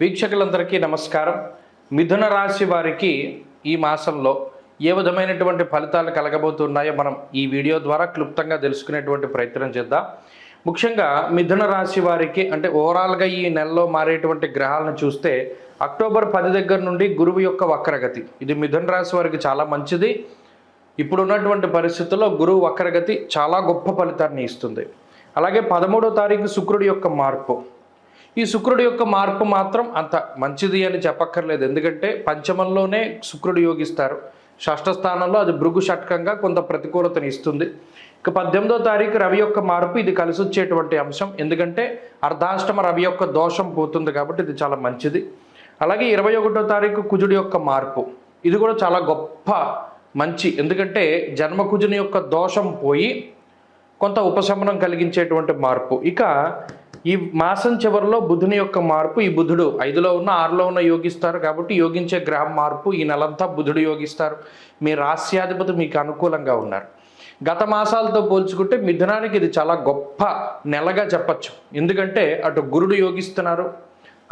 వీక్షకులందరికీ నమస్కారం. మిథున రాశి వారికి ఈ మాసంలో ఏ విధమైనటువంటి ఫలితాలు కలగబోతున్నాయో మనం ఈ వీడియో ద్వారా క్లుప్తంగా తెలుసుకునేటువంటి ప్రయత్నం చేద్దాం. ముఖ్యంగా మిథున రాశి వారికి అంటే ఓవరాల్గా ఈ నెలలో మారేటువంటి గ్రహాలను చూస్తే అక్టోబర్ పది దగ్గర నుండి గురువు యొక్క వక్రగతి. ఇది మిథున రాశి వారికి చాలా మంచిది. ఇప్పుడు ఉన్నటువంటి పరిస్థితుల్లో గురువు వక్రగతి చాలా గొప్ప ఫలితాన్ని ఇస్తుంది. అలాగే పదమూడో తారీఖు శుక్రుడి యొక్క మార్పు. ఈ శుక్రుడి యొక్క మార్పు మాత్రం అంత మంచిది అని చెప్పక్కర్లేదు. ఎందుకంటే పంచమంలోనే శుక్రుడు యోగిస్తారు. షష్ఠ స్థానంలో అది భృగు షట్కంగా కొంత ప్రతికూలతను ఇస్తుంది. ఇక పద్దెనిమిదో తారీఖు రవి యొక్క మార్పు ఇది కలిసి వచ్చేటువంటి అంశం. ఎందుకంటే అర్ధాష్టమ రవి యొక్క దోషం పోతుంది కాబట్టి ఇది చాలా మంచిది. అలాగే ఇరవై ఒకటో తారీఖు కుజుడి యొక్క మార్పు. ఇది కూడా చాలా గొప్ప మంచి. ఎందుకంటే జన్మకుజుని యొక్క దోషం పోయి కొంత ఉపశమనం కలిగించేటువంటి మార్పు. ఇక ఈ మాసం చివరిలో బుధుని యొక్క మార్పు ఈ బుధుడు ఐదులో ఉన్న ఆరులో ఉన్న యోగిస్తారు కాబట్టి యోగించే గ్రహం మార్పు ఈ నెలంతా బుధుడు యోగిస్తారు. మీ రాస్యాధిపతి మీకు అనుకూలంగా ఉన్నారు. గత మాసాలతో పోల్చుకుంటే మిథునానికి ఇది చాలా గొప్ప నెలగా చెప్పచ్చు. ఎందుకంటే అటు గురుడు యోగిస్తున్నారు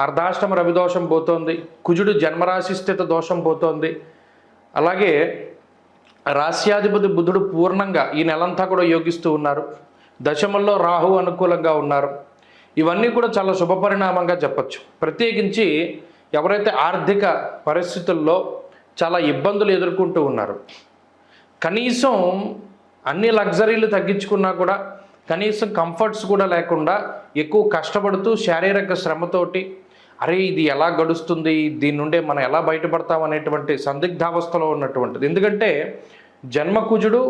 అర్ధాష్టమ రవిదోషం పోతోంది కుజుడు జన్మరాశి స్థిత దోషం పోతోంది. అలాగే రాస్యాధిపతి బుధుడు పూర్ణంగా ఈ నెలంతా కూడా యోగిస్తూ ఉన్నారు. దశమంలో రాహు అనుకూలంగా ఉన్నారు. ఇవన్నీ కూడా చాలా శుభపరిణామంగా చెప్పచ్చు. ప్రత్యేకించి ఎవరైతే ఆర్థిక పరిస్థితుల్లో చాలా ఇబ్బందులు ఎదుర్కొంటూ ఉన్నారు కనీసం అన్ని లగ్జరీలు తగ్గించుకున్నా కూడా కనీసం కంఫర్ట్స్ కూడా లేకుండా ఎక్కువ కష్టపడుతూ శారీరక శ్రమతోటి అరే ఇది ఎలా గడుస్తుంది దీని నుండే మనం ఎలా బయటపడతాం అనేటువంటి సందిగ్ధావస్థలో ఉన్నటువంటిది. ఎందుకంటే జన్మకుజుడు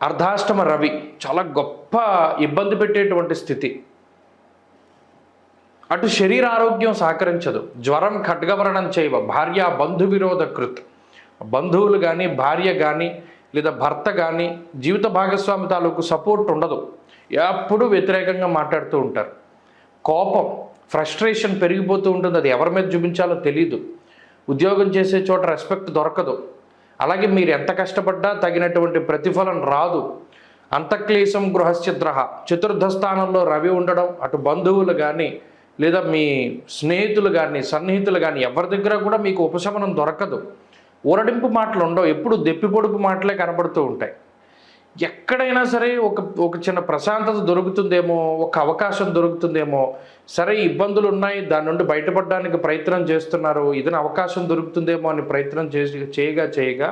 అర్ధాష్టమ రవి చాలా గొప్ప ఇబ్బంది పెట్టేటువంటి స్థితి. అటు శరీర ఆరోగ్యం సహకరించదు. జ్వరం ఖడ్గవరణం చేయవ. భార్య బంధు విరోధ కృత్. బంధువులు కానీ భార్య కానీ లేదా భర్త కానీ జీవిత భాగస్వామి తాలూకు సపోర్ట్ ఉండదు. ఎప్పుడు వ్యతిరేకంగా మాట్లాడుతూ ఉంటారు. కోపం ఫ్రస్ట్రేషన్ పెరిగిపోతూ ఉంటుంది. అది ఎవరి మీద చూపించాలో తెలియదు ఉద్యోగం చేసే చోట రెస్పెక్ట్ దొరకదు. అలాగే మీరు ఎంత కష్టపడ్డా తగినటువంటి ప్రతిఫలం రాదు. అంతక్లేశం గృహశ్చిద్రహ చతుర్థ స్థానంలో రవి ఉండడం అటు బంధువులు కానీ లేదా మీ స్నేహితులు కానీ సన్నిహితులు కానీ ఎవరి దగ్గర కూడా మీకు ఉపశమనం దొరకదు. ఊరడింపు మాటలు ఉండవు. ఎప్పుడు దెప్పి పొడుపు మాటలే కనబడుతూ ఉంటాయి. ఎక్కడైనా సరే ఒక ఒక చిన్న ప్రశాంతత దొరుకుతుందేమో ఒక అవకాశం దొరుకుతుందేమో సరే ఇబ్బందులు ఉన్నాయి దాని నుండి బయటపడడానికి ప్రయత్నం చేస్తున్నారు ఇదని అవకాశం దొరుకుతుందేమో అని ప్రయత్నం చేసి చేయగా చేయగా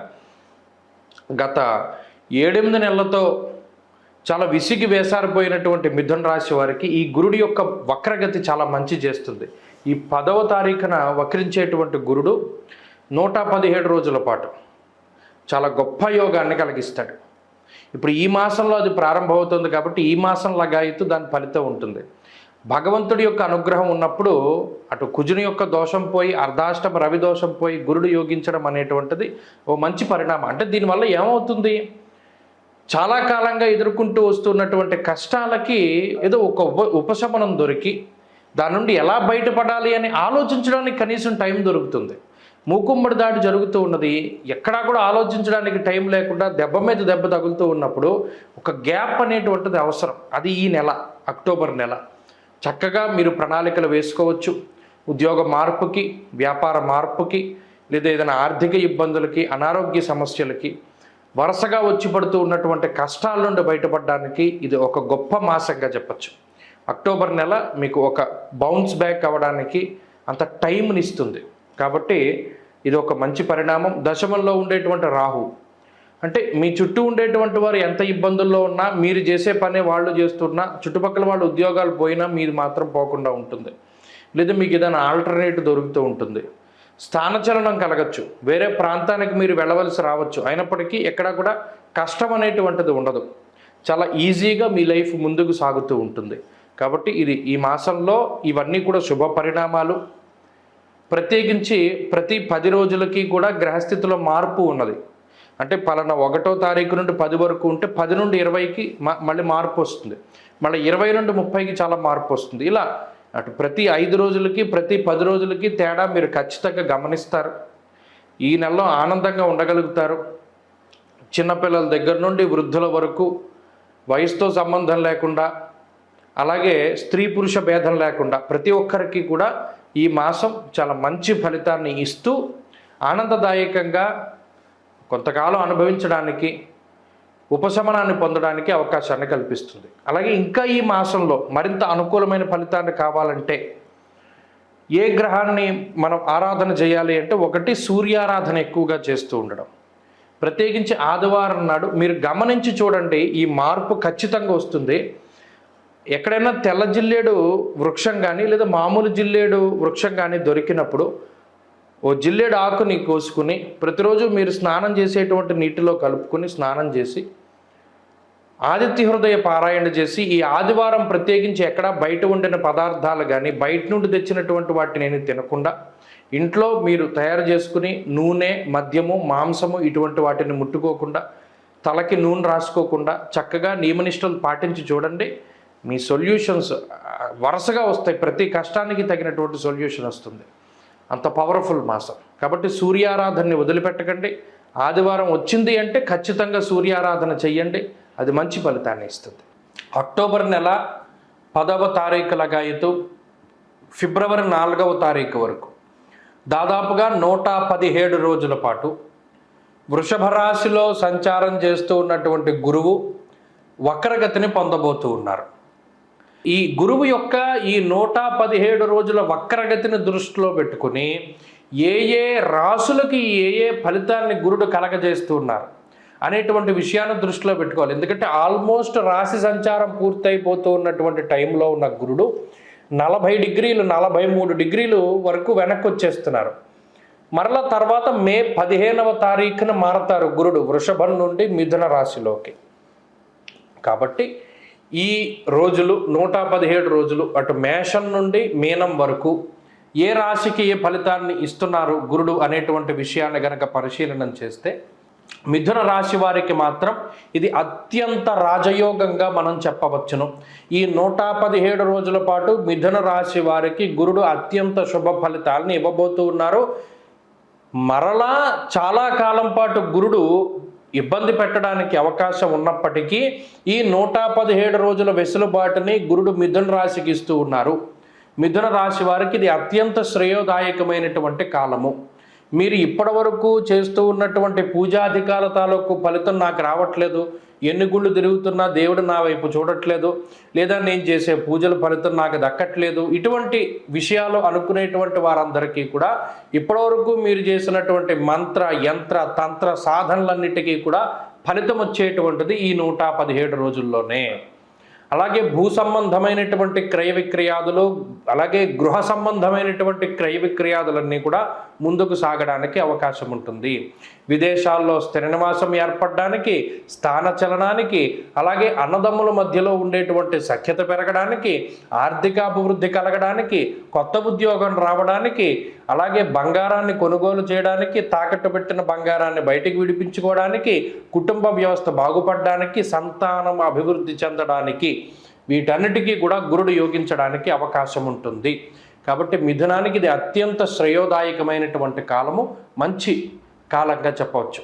గత ఏడెనిమిది నెలలతో చాలా విసిగి వేసారిపోయినటువంటి మిథున రాశి వారికి ఈ గురుడి యొక్క వక్రగతి చాలా మంచి చేస్తుంది. ఈ పదవ తారీఖున వక్రించేటువంటి గురుడు నూట పదిహేడు రోజుల పాటు చాలా గొప్ప యోగాన్ని కలిగిస్తాడు. ఇప్పుడు ఈ మాసంలో అది ప్రారంభమవుతుంది కాబట్టి ఈ మాసం లగాయితూ దాని ఫలితం ఉంటుంది. భగవంతుడి యొక్క అనుగ్రహం ఉన్నప్పుడు అటు కుజుని యొక్క దోషం పోయి అర్ధాష్టమ రవి దోషం పోయి గురుడు యోగించడం అనేటువంటిది ఓ మంచి పరిణామం. అంటే దీనివల్ల ఏమవుతుంది? చాలా కాలంగా ఎదుర్కొంటూ వస్తున్నటువంటి కష్టాలకి ఏదో ఒక ఉప ఉపశమనం దొరికి దాని నుండి ఎలా బయటపడాలి అని ఆలోచించడానికి కనీసం టైం దొరుకుతుంది. మూకుమ్మడి దాడి జరుగుతూ ఉన్నది. ఎక్కడా కూడా ఆలోచించడానికి టైం లేకుండా దెబ్బ మీద దెబ్బ తగులుతూ ఉన్నప్పుడు ఒక గ్యాప్ అనేటువంటిది అవసరం. అది ఈ నెల అక్టోబర్ నెల. చక్కగా మీరు ప్రణాళికలు వేసుకోవచ్చు. ఉద్యోగ మార్పుకి వ్యాపార మార్పుకి లేదా ఏదైనా ఆర్థిక ఇబ్బందులకి అనారోగ్య సమస్యలకి వరుసగా వచ్చి పడుతూ ఉన్నటువంటి కష్టాల నుండి బయటపడడానికి ఇది ఒక గొప్ప మాసంగా చెప్పచ్చు. అక్టోబర్ నెల మీకు ఒక బౌన్స్ బ్యాక్ అవ్వడానికి అంత టైంని ఇస్తుంది. కాబట్టి ఇది ఒక మంచి పరిణామం. దశమంలో ఉండేటువంటి రాహు. అంటే మీ చుట్టూ ఉండేటువంటి వారు ఎంత ఇబ్బందుల్లో ఉన్నా మీరు చేసే పని వాళ్ళు చేస్తున్నా చుట్టుపక్కల వాళ్ళు ఉద్యోగాలు పోయినా మీది మాత్రం పోకుండా ఉంటుంది. లేదా మీకు ఏదైనా ఆల్టర్నేట్ దొరుకుతూ ఉంటుంది. స్థానచలనం కలగచ్చు. వేరే ప్రాంతానికి మీరు వెళ్ళవలసి రావచ్చు. అయినప్పటికీ ఎక్కడా కూడా కష్టం అనేటువంటిది ఉండదు. చాలా ఈజీగా మీ లైఫ్ ముందుకు సాగుతూ ఉంటుంది. కాబట్టి ఇది ఈ మాసంలో ఇవన్నీ కూడా శుభ పరిణామాలు. ప్రత్యేకించి ప్రతి పది రోజులకి కూడా గ్రహస్థితిలో మార్పు ఉన్నది. అంటే పలానా ఒకటో తారీఖు నుండి పది వరకు ఉంటే పది నుండి ఇరవైకి మ- మళ్ళీ మార్పు వస్తుంది. మళ్ళీ ఇరవై నుండి ముప్పైకి చాలా మార్పు వస్తుంది. ఇలా అటు ప్రతి ఐదు రోజులకి ప్రతి పది రోజులకి తేడా మీరు ఖచ్చితంగా గమనిస్తారు. ఈ నెలలో ఆనందంగా ఉండగలుగుతారు. చిన్నపిల్లల దగ్గర నుండి వృద్ధుల వరకు వయసుతో సంబంధం లేకుండా అలాగే స్త్రీ పురుష భేదం లేకుండా ప్రతి ఒక్కరికి కూడా ఈ మాసం చాలా మంచి ఫలితాన్ని ఇస్తూ ఆనందదాయకంగా కొంతకాలం అనుభవించడానికి ఉపశమనాన్ని పొందడానికి అవకాశాన్ని కల్పిస్తుంది. అలాగే ఇంకా ఈ మాసంలో మరింత అనుకూలమైన ఫలితాన్ని కావాలంటే ఏ గ్రహాన్ని మనం ఆరాధన చేయాలి అంటే ఒకటి సూర్యారాధన ఎక్కువగా చేస్తూ ఉండడం. ప్రత్యేకించి ఆదివారం నాడు మీరు గమనించి చూడండి ఈ మార్పు ఖచ్చితంగా వస్తుంది. ఎక్కడైనా తెల్ల జిల్లేడు వృక్షం కానీ లేదా మామూలు జిల్లేడు వృక్షం కానీ దొరికినప్పుడు ఓ జిల్లేడు ఆకుని కోసుకుని ప్రతిరోజు మీరు స్నానం చేసేటువంటి నీటిలో కలుపుకొని స్నానం చేసి ఆదిత్య హృదయ పారాయణ చేసి ఈ ఆదివారం ప్రత్యేకించి ఎక్కడ బయట ఉండిన పదార్థాలు కానీ బయట నుండి తెచ్చినటువంటి వాటిని నేను తినకుండా ఇంట్లో మీరు తయారు చేసుకుని నూనె మద్యము మాంసము ఇటువంటి వాటిని ముట్టుకోకుండా తలకి నూనె రాసుకోకుండా చక్కగా నియమనిష్టలు పాటించి చూడండి. మీ సొల్యూషన్స్ వరుసగా వస్తాయి. ప్రతి కష్టానికి తగినటువంటి సొల్యూషన్ వస్తుంది. అంత పవర్ఫుల్ మాసం కాబట్టి సూర్యారాధనని వదిలిపెట్టకండి. ఆదివారం వచ్చింది అంటే ఖచ్చితంగా సూర్యారాధన చెయ్యండి. అది మంచి ఫలితాన్ని ఇస్తుంది. అక్టోబర్ నెల పదవ తారీఖు లగాయతు ఫిబ్రవరి నాలుగవ తారీఖు వరకు. దాదాపుగా నూట పదిహేడు రోజుల పాటు వృషభ రాశిలో సంచారం చేస్తూ ఉన్నటువంటి గురువు వక్రగతిని పొందబోతూ ఉన్నారు. ఈ గురువు యొక్క ఈ నూట పదిహేడు రోజుల వక్రగతిని దృష్టిలో పెట్టుకుని ఏ ఏ రాసులకి ఏ ఏ ఫలితాన్ని గురుడు కలగజేస్తున్నారు అనేటువంటి విషయాన్ని దృష్టిలో పెట్టుకోవాలి. ఎందుకంటే ఆల్మోస్ట్ రాశి సంచారం పూర్తయిపోతూ ఉన్నటువంటి టైంలో ఉన్న గురుడు నలభై డిగ్రీలు నలభై మూడు డిగ్రీలు వరకు వెనక్కి వచ్చేస్తున్నారు మరలా తర్వాత మే పదిహేనవ తారీఖున మారతారు గురుడు వృషభం నుండి మిథున రాశిలోకి. కాబట్టి ఈ రోజులు నూట పదిహేడు రోజులు అటు మేషం నుండి మీనం వరకు ఏ రాశికి ఏ ఫలితాన్ని ఇస్తున్నారు గురుడు అనేటువంటి విషయాన్ని గనక పరిశీలనం చేస్తే మిథున రాశి వారికి మాత్రం ఇది అత్యంత రాజయోగంగా మనం చెప్పవచ్చును. ఈ నూట పదిహేడు రోజుల పాటు మిథున రాశి వారికి గురుడు అత్యంత శుభ ఫలితాలను ఇవ్వబోతూ ఉన్నారు. మరలా చాలా కాలం పాటు గురుడు ఇబ్బంది పెట్టడానికి అవకాశం ఉన్నప్పటికీ ఈ నూట పదిహేడు రోజుల వెసులుబాటుని గురుడు మిథున రాశికి ఇస్తూ ఉన్నారు. మిథున రాశి వారికి ఇది అత్యంత శ్రేయోదాయకమైనటువంటి కాలము. మీరు ఇప్పటి వరకు చేస్తూ ఉన్నటువంటి పూజాధికాల తాలూకు ఫలితం నాకు రావట్లేదు. ఎన్ని గుళ్ళు తిరుగుతున్నా దేవుడు నా వైపు చూడట్లేదు లేదా నేను చేసే పూజల ఫలితం నాకు దక్కట్లేదు. ఇటువంటి విషయాలు అనుకునేటువంటి వారందరికీ కూడా ఇప్పటివరకు మీరు చేసినటువంటి మంత్ర యంత్ర తంత్ర సాధనలన్నిటికీ కూడా ఫలితం వచ్చేటువంటిది ఈ నూట పదిహేడు రోజుల్లోనే. అలాగే భూ సంబంధమైనటువంటి క్రయ విక్రయాదులు అలాగే గృహ సంబంధమైనటువంటి క్రయ విక్రయాదులన్నీ కూడా ముందుకు సాగడానికి అవకాశం ఉంటుంది. విదేశాల్లో స్థిర నివాసం ఏర్పడడానికి స్థాన చలనానికి అలాగే అన్నదమ్ముల మధ్యలో ఉండేటువంటి సఖ్యత పెరగడానికి ఆర్థిక అభివృద్ధి కలగడానికి కొత్త ఉద్యోగం రావడానికి అలాగే బంగారాన్ని కొనుగోలు చేయడానికి తాకట్టు పెట్టిన బంగారాన్ని బయటికి విడిపించుకోవడానికి కుటుంబ వ్యవస్థ బాగుపడడానికి సంతానం అభివృద్ధి చెందడానికి వీటన్నిటికీ కూడా గురుడు యోగించడానికి అవకాశం ఉంటుంది. కాబట్టి మిథునానికి ఇది అత్యంత శ్రేయోదాయకమైనటువంటి కాలము. మంచి కాలంగా చెప్పవచ్చు.